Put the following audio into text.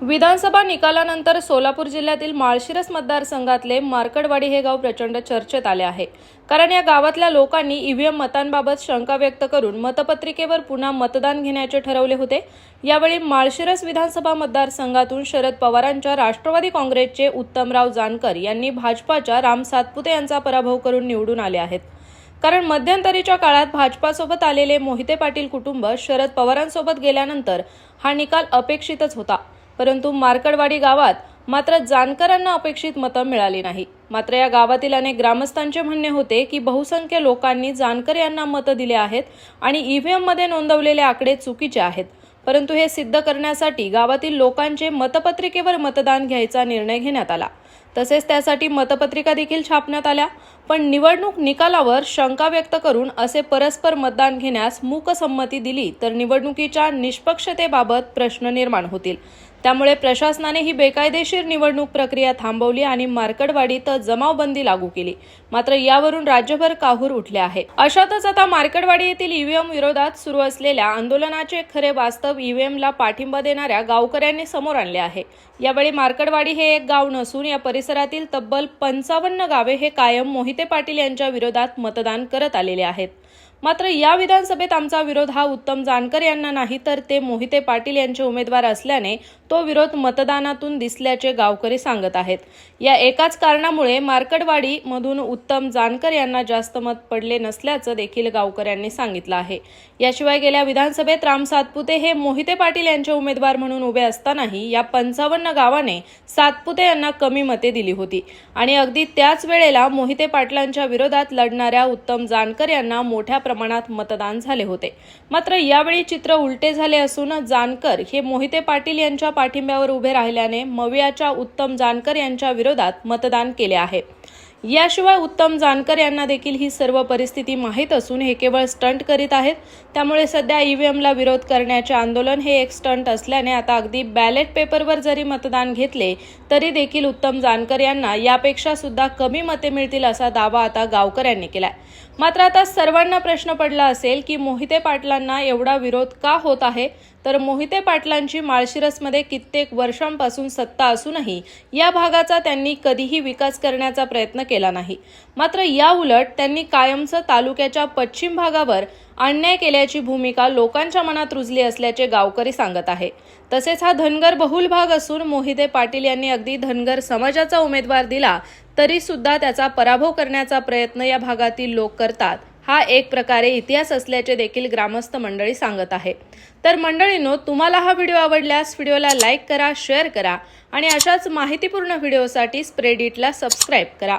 विधानसभा निकालानंतर सोलापूर जिल्ह्यातील माळशिरस मतदारसंघातले मार्कडवाडी हे गाव प्रचंड चर्चेत आले आहे. कारण या गावातल्या लोकांनी ईव्हीएम मतांबाबत शंका व्यक्त करून मतपत्रिकेवर पुन्हा मतदान घेण्याचे ठरवले होते. यावेळी माळशिरस विधानसभा मतदारसंघातून शरद पवारांच्या राष्ट्रवादी काँग्रेसचे उत्तमराव जानकर यांनी भाजपाच्या राम सातपुते यांचा पराभव करून निवडून आले आहेत. कारण मध्यंतरीच्या काळात भाजपासोबत आलेले मोहिते पाटील कुटुंब शरद पवारांसोबत गेल्यानंतर हा निकाल अपेक्षितच होता. परंतु मार्कडवाडी गावात मात्र जानकरांना अपेक्षित मतं मिळाली नाही. मात्र या गावातील अनेक ग्रामस्थांचे म्हणणे होते की बहुसंख्य लोकांनी जानकर यांना मतं दिले आहेत आणि ईव्हीएममध्ये नोंदवलेले आकडे चुकीचे आहेत. परंतु हे सिद्ध करण्यासाठी गावातील लोकांचे मतपत्रिकेवर मतदान घ्यायचा निर्णय घेण्यात आला. तसेच त्यासाठी मतपत्रिका देखील छापण्यात आल्या. पण निवडणूक निकालावर शंका व्यक्त करून असे परस्पर मतदान घेण्यास मूकसंमती दिली तर निवडणुकीच्या निष्पक्षतेबाबत प्रश्न निर्माण होतील. त्यामुळे प्रशासनाने ही बेकायदेशीर निवडणूक प्रक्रिया थांबवली आणि मार्कडवाडीत जमावबंदी लागू केली. मात्र यावरून राज्यभर काहूर उठले आहे. अशातच आता मार्कडवाडी येथील ईव्हीएम विरोधात सुरू असलेल्या आंदोलनाचे खरे वास्तव ईव्हीएमला पाठिंबा देणाऱ्या गावकऱ्यांनी समोर आणले आहे. यावेळी मार्कडवाडी हे एक गाव नसून या परिसरातील तब्बल पंचावन्न गावे हे कायम मोहित पाटील यांच्या विरोधात मतदान करत आलेले आहेत. मात्र या विधानसभेत आमचा विरोध हा उत्तम जानकर यांना नाही तर ते मोहिते पाटील यांचे उमेदवार असल्याने तो विरोध मतदानातून दिसल्याचे गावकरी सांगत आहेत. या एकाच कारणामुळे मार्कडवाडी मधून उत्तम जानकर यांना जास्त मत पडले नसल्याचं देखील गावकऱ्यांनी सांगितलं आहे. याशिवाय गेल्या विधानसभेत राम सातपुते हे मोहिते पाटील यांचे उमेदवार म्हणून उभे असतानाही या पंचावन्न गावाने सातपुते यांना कमी मते दिली होती. आणि अगदी त्याच वेळेला मोहिते पाटलांच्या विरोधात लढणाऱ्या उत्तम जानकर यांना मोठ्या प्रमाणात मतदान झाले होते. मात्र यावेळी चित्र उलटे झाले असून जानकर हे मोहिते पाटील यांच्या पाठिंब्यावर उभे राहिल्याने मवियाच्या उत्तम जानकर यांच्या विरोधात मतदान केले आहे. याशिवाय उत्तम जानकर यांना देखील ही सर्व परिस्थिती माहीत असून हे केवळ स्टंट करीत आहेत. त्यामुळे सध्या ईव्हीएमला विरोध करण्याचे आंदोलन हे एक स्टंट असल्याने आता अगदी बॅलेट पेपरवर जरी मतदान घेतले तरी देखील उत्तम जानकर यांना यापेक्षा सुद्धा कमी मते मिळतील असा दावा आता गावकऱ्यांनी केलाय. मात्र आता सर्वांना प्रश्न पडला असेल की मोहिते पाटलांना एवढा विरोध का होत आहे? तर मोहिते पाटलांची माळशिरसमध्ये कित्येक वर्षांपासून सत्ता असूनही या भागाचा त्यांनी कधीही विकास करण्याचा प्रयत्न केला नाही. मात्र या उलट त्यांनी कायमचं तालुक्याच्या पश्चिम भागावर अन्याय केल्याची भूमिका लोकांच्या मनात रुजली असल्याचे गावकरी सांगत आहे. तसेच हा धनगर बहुल भाग असून मोहिते पाटील यांनी अगदी धनगर समाजाचा उमेदवार दिला तरी सुद्धा त्याचा पराभव करण्याचा प्रयत्न या भागातील लोक करतात. हा एक प्रकारे इतिहास असल्याचे देखील ग्रामस्थ मंडळी सांगत आहे. तर मंडळींनो तुम्हाला हा व्हिडिओ आवडल्यास व्हिडिओला लाईक करा शेअर करा आणि अशाच माहितीपूर्ण व्हिडिओसाठी स्प्रेडिटला सबस्क्राईब करा.